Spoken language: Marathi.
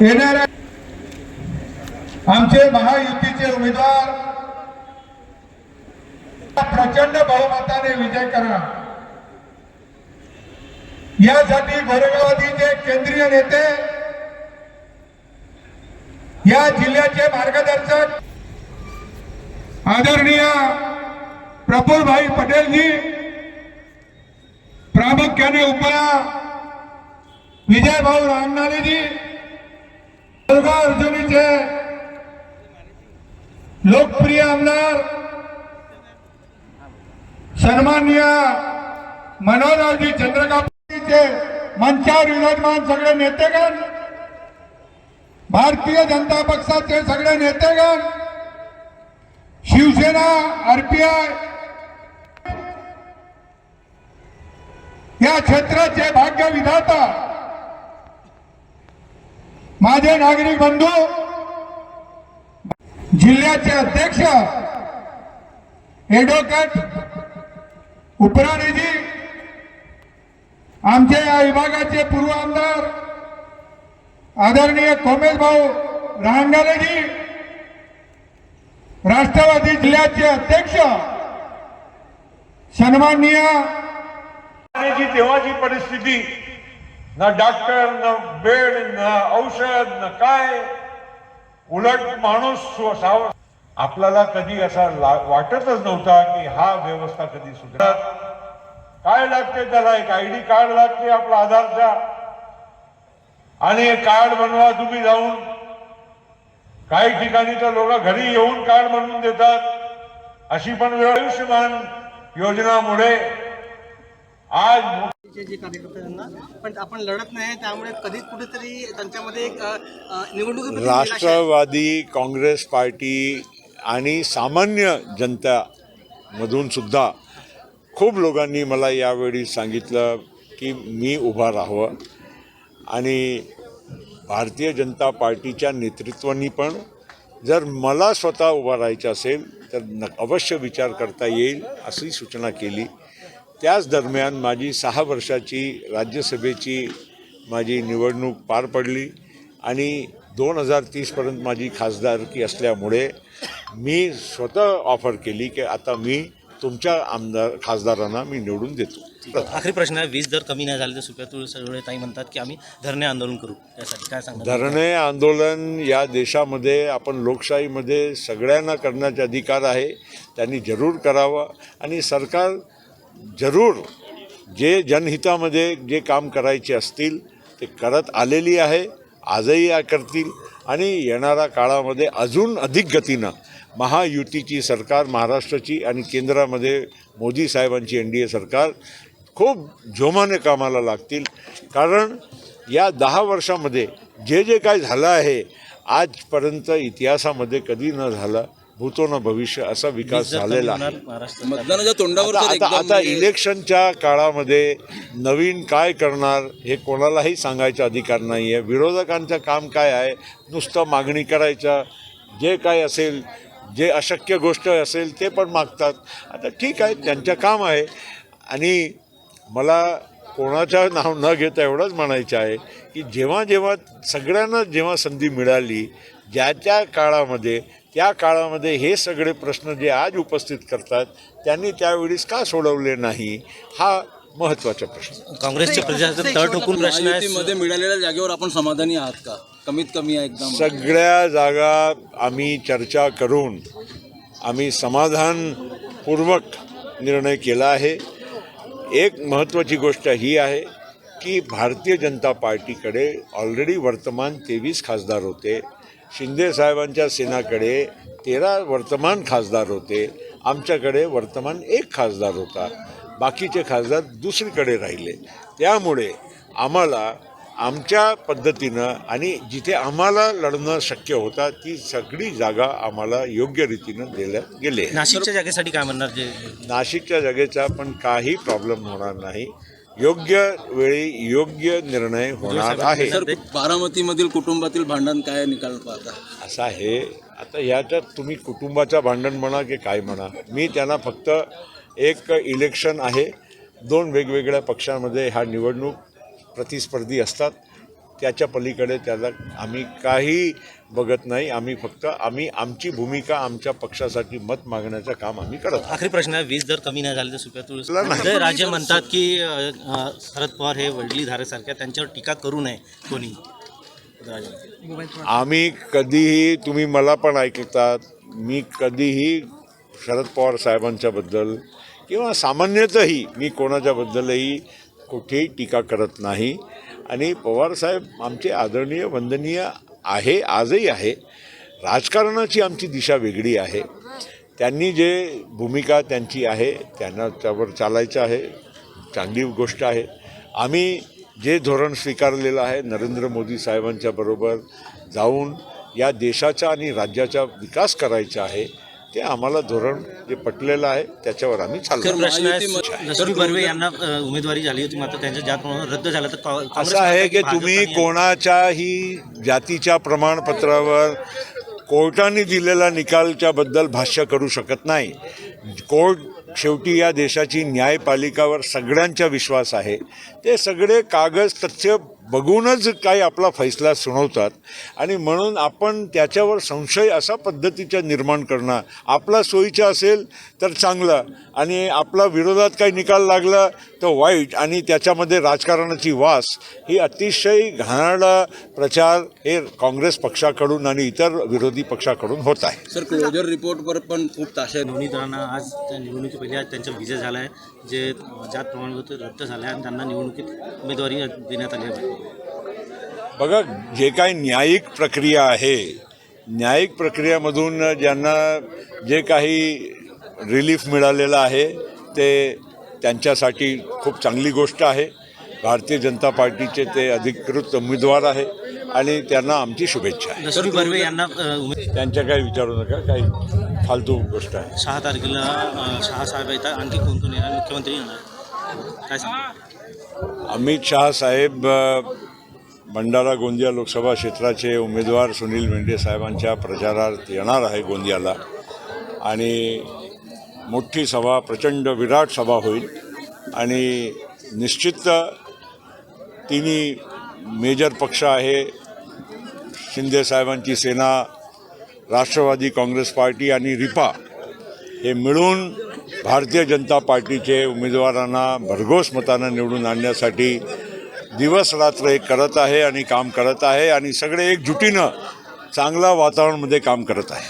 येणाऱ्या आमचे महायुतीचे उमेदवार प्रचंड बहुमताने विजय करा यासाठी गोरेगावादीचे केंद्रीय नेते या जिल्ह्याचे मार्गदर्शक आदरणीय प्रफुलभाई पटेलजी प्रामुख्याने उपया विजयभाऊ रामनालेजी मुलगा अर्जुनीचे लोकप्रिय आमदार सन्माननीय मनोहररावजी चंद्रकांतचे मंचावर विराजमान सगळे नेतेगण भारतीय जनता पक्षाचे सगळे नेतेगण शिवसेना आरपीआय या क्षेत्राचे भाग्य विधाता माझे नागरिक बंधू जिल्ह्याचे अध्यक्ष ॲडव्होकेट उपराणेजी आमचे या विभागाचे पूर्व आमदार आदरणीय कोमेश भाऊ रांगालेजी राष्ट्रवादी जिल्ह्याचे अध्यक्ष सन्माननीय पाण्याची तेव्हाची परिस्थिती ना डॉक्टर ना बेड ना औषध न काय. उलट माणूस साव आपल्याला कधी असा वाटतच नव्हता की हा व्यवस्था कधी सुधार काय लागते त्याला? एक आय डी कार्ड लागते आपला आधारचा. आणि कार्ड बनवा तुम्ही जाऊन. काही ठिकाणी तर लोक घरी येऊन कार्ड बनवून देतात. अशी पण वेळ आयुष्यमान योजनामुळे आज जे कार्यकर्ते पण आपण लढत नाही त्यामुळे कधीच कुठेतरी त्यांच्यामध्ये एक आहे. राष्ट्रवादी काँग्रेस पार्टी आणि सामान्य जनतामधून सुद्धा खूप लोकांनी मला यावेळी सांगितलं की मी उभा राहावं आणि भारतीय जनता पार्टीच्या नेतृत्वानी पण जर मला स्वतः उभा राहायचं असेल तर न अवश्य विचार करता येईल अशी सूचना केली त्याच दरम्यान माझी सहा वर्षाची राज्यसभेची माझी निवडणूक पार पडली आणि दोन हजार तीसपर्यंत माझी खासदारकी असल्यामुळे मी स्वतः ऑफर केली की आता मी तुमच्या आमदार खासदारांना मी निवडून देतो. आखरी प्रश्न आहे वीज दर कमी नाही झाले तर सुप्रिया सगळे ताई म्हणतात की आम्ही धरणे आंदोलन करू. त्यासाठी काय सांगतात? धरणे आंदोलन या देशामध्ये आपण लोकशाहीमध्ये सगळ्यांना करण्याचा अधिकार आहे. त्यांनी जरूर करावं. आणि सरकार जरूर जे जनहितामध्ये जे काम करायचे असतील ते करत आलेली आहे आजही करतील आणि येणाऱ्या काळामध्ये अजून अधिक गतीनं महायुतीची सरकार महाराष्ट्राची आणि केंद्रामध्ये मोदी साहेबांची एन डी ए सरकार खूप जोमाने कामाला लागतील. कारण या दहा वर्षामध्ये जे जे काय झालं आहे आजपर्यंत इतिहासामध्ये कधी न झालं भूतो न भविष्य असा विकास झालेला आहे. तोंडावर आता तर आता एकदम आता इलेक्शनच्या काळामध्ये नवीन काय करणार हे कोणालाही सांगायचा अधिकार नाही आहे विरोधकांचं काम काय आहे? नुसतं मागणी करायचं. जे काय असेल जे अशक्य गोष्ट असेल ते पण मागतात. आता ठीक आहे त्यांचं काम आहे. आणि मला कोणाचं नाव न घेता एवढंच म्हणायचं आहे की जेव्हा जेव्हा सगळ्यांना जेव्हा संधी मिळाली ज्या त्या काळामध्ये त्या काळामध्ये हे सगळे प्रश्न जे आज उपस्थित करतात त्यांनी त्यावेळेस का सोडवले नाही हा महत्त्वाचा प्रश्न. काँग्रेसचे प्रशासन तळ ठोकून प्रश्न आहे. महायुतीमध्ये मिळालेल्या जागेवर आपण समाधानी आहात का? कमीत कमी आहे एकदम. सगळ्या जागा आम्ही चर्चा करून आम्ही समाधानपूर्वक निर्णय केला आहे. एक महत्त्वाची गोष्ट ही आहे की भारतीय जनता पार्टीकडे ऑलरेडी वर्तमान तेवीस खासदार होते. शिंदे साहेबांच्या सेनाकडे तेरा वर्तमान खासदार होते. आमच्याकडे वर्तमान एक खासदार होता. बाकीचे खासदार दुसरीकडे राहिले. त्यामुळे आम्हाला आमच्या पद्धतीनं आणि जिथे आम्हाला लढणं शक्य होतं ती सगळी जागा आम्हाला योग्य रीतीनं दिल्या गेले नाशिकच्या जागेसाठी काय म्हणणार जे नाशिकच्या जागेचा पण काही प्रॉब्लेम होणार नाही. योग्य वेळी योग्य निर्णय होणार आहे. बारामतीमधील कुटुंबातील भांडण काय निकाल पाहता? असं आहे आता ह्याच्यात तुम्ही कुटुंबाचं भांडण म्हणा की काय म्हणा मी त्यांना फक्त एक इलेक्शन आहे. दोन वेगवेगळ्या पक्षांमध्ये हा निवडणूक प्रतिस्पर्धी असतात. त्याच्या पलीकडे त्याला आम्ही काही बघत नाही आम्ही फक्त आम्ही आमची भूमिका आमच्या पक्षासाठी मत मागण्याचं काम आम्ही करत. आखरी प्रश्न आहे वीज जर कमी नाही झाली तर सुप्रिया नाही. उदय राजे म्हणतात की शरद पवार हे वडली धारेसारख्या त्यांच्यावर टीका करू नये कोणी. आम्ही कधीही तुम्ही मला पण ऐकतात मी कधीही शरद पवार साहेबांच्याबद्दल किंवा सामान्यतही मी कोणाच्याबद्दलही कुठेही टीका करत नाही आणि पवारसाहेब आमचे आदरणीय वंदनीय आहे आजही आहे. राजकारणाची आमची दिशा वेगळी आहे. त्यांनी जे भूमिका त्यांची आहे त्यांना त्यावर चालायचं आहे. चांगली गोष्ट आहे. आम्ही जे धोरण स्वीकारलेलं आहे नरेंद्र मोदी साहेबांच्या बरोबर जाऊन या देशाचा आणि राज्याचा विकास करायचा आहे ते आम्हाला धोरण जे पटलेलं आहे त्याच्यावर आम्ही चाललो. प्रश्न आहे महायुतीमध्ये- लक्ष्मी बर्वे यांना उमेदवारी झाली होती मात्र त्यांच्या ज्याप्रमाणे रद्द झालं तर असं आहे की तुम्ही कोणाच्याही जातीच्या प्रमाणपत्रावर कोर्टाने दिलेल्या निकालच्या बद्दल भाष्य करू शकत नाही. कोर्ट शेवटी या देशाची न्यायपालिकावर सगळ्यांचा विश्वास आहे. ते सगळे कागद तथ्य बघूनच काही आपला फैसला सुनावतात आणि म्हणून आपण त्याच्यावर संशय असा पद्धतीचा निर्माण करणं आपला सोयीचा असेल तर चांगलं आणि आपला विरोधात काही निकाल लागला तर वाईट आणि त्याच्यामध्ये राजकारणाची वास ही अतिशय घाणारडा प्रचार हे काँग्रेस पक्षाकडून आणि इतर विरोधी पक्षाकडून होत आहे. सर क्लोजर रिपोर्टवर पण खूप ताशा जणांना आज त्या निवडणुकी पहिल्या त्यांचा विजय झाला आहे जे जात प्रमाणपत्र रद्द झालं आहे आणि त्यांना निवडणुकीत उमेदवारी देण्यात आली आहे. बघा जे काही न्यायिक प्रक्रिया आहे न्यायिक प्रक्रियामधून ज्यांना जे काही रिलीफ मिळालेलं आहे ते त्यांच्यासाठी खूप चांगली गोष्ट आहे. भारतीय जनता पार्टीचे ते अधिकृत उमेदवार आहे. आणि त्यांना आमची शुभेच्छा आहे. बर्वे यांना अ, त्यांच्या काही विचारू नका काही फालतू गोष्ट आहे. सहा तारखेला अ, शहासाहेब येतात आणखी कोण कोण येणार? मुख्यमंत्री येणार. काय सांगा अमित शहा साहेब अ, भंडारा गोंदिया लोकसभा क्षेत्राचे उमेदवार सुनील मेंढे साहेबांच्या प्रचारार्थ येणार आहे गोंदियाला. आणि मोठी सभा प्रचंड विराट सभा होईल. आणि निश्चित तिन्ही मेजर पक्ष आहे शिंदे साहेबांची सेना राष्ट्रवादी काँग्रेस पार्टी आणि रिपा हे मिळून भारतीय जनता पार्टीचे उमेदवारांना भरघोस मतानं निवडून आणण्यासाठी दिवसरात्र हे करत आहे आणि काम करत आहे आणि सगळे एकजुटीनं चांगल्या वातावरणामध्ये काम करत आहे.